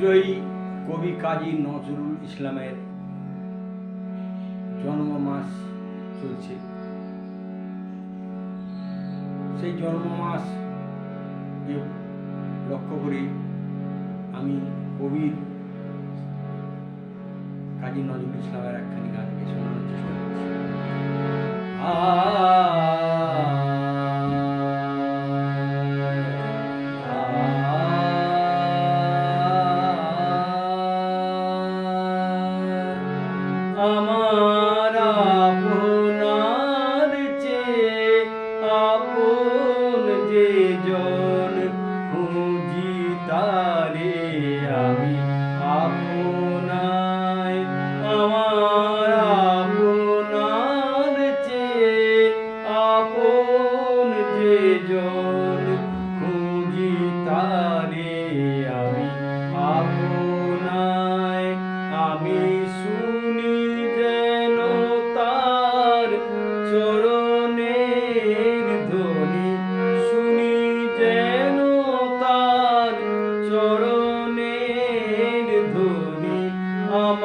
বিদ্রোহী কবি কাজী নজরুল ইসলামের জন্ম মাস চলছে। সেই জন্ম মাস লক্ষ্য করে আমি কবির কাজী নজরুল ইসলামের একখানি গান শোনানোর চেষ্টা করছি। আ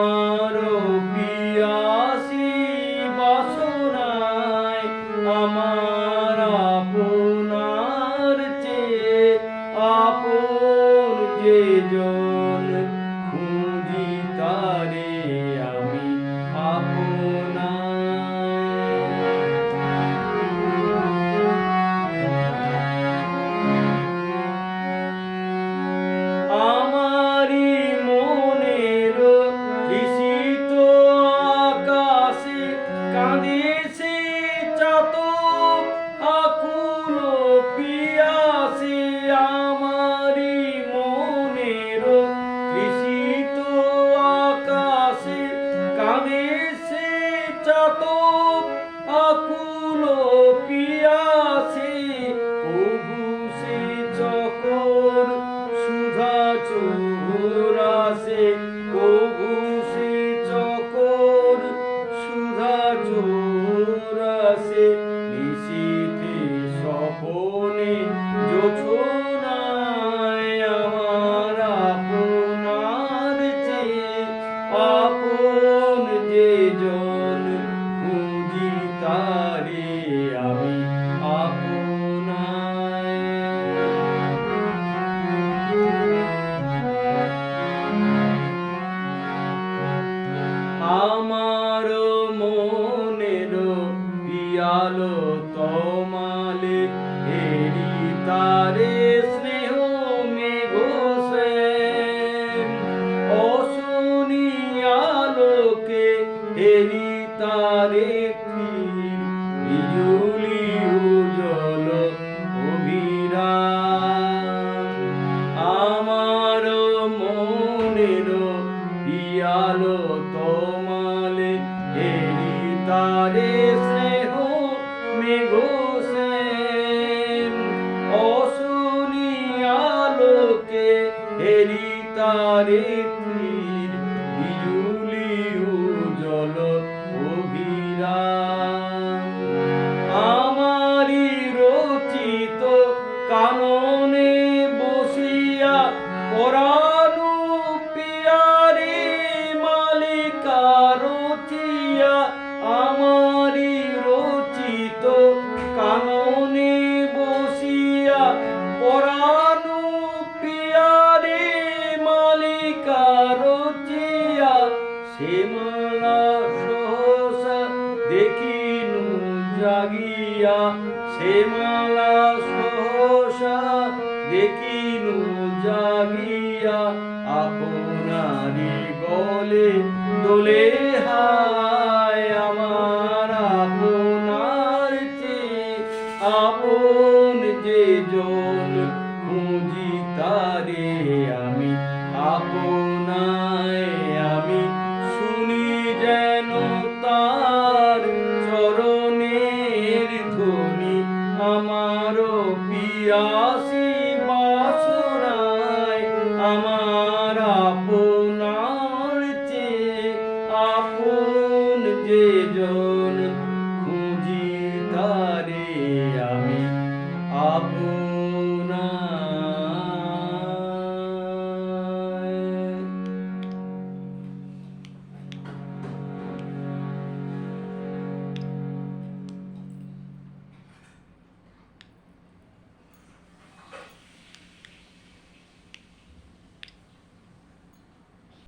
তোমার পিয়াসি বাসনায় আমার আপনার চেয়ে আপন যে জয় ফুল পিয়াছে বিজুলি উজল অভিরাম। আমার মনের পিয়ালো তোমালে এরি তারে স্নেহ মেঘ অসুনিয়ালোকে এরি তারে জাগিয়া শ্যামলা সহসা দেখিনু জাগিয়া আপনারি গলে দোলে যে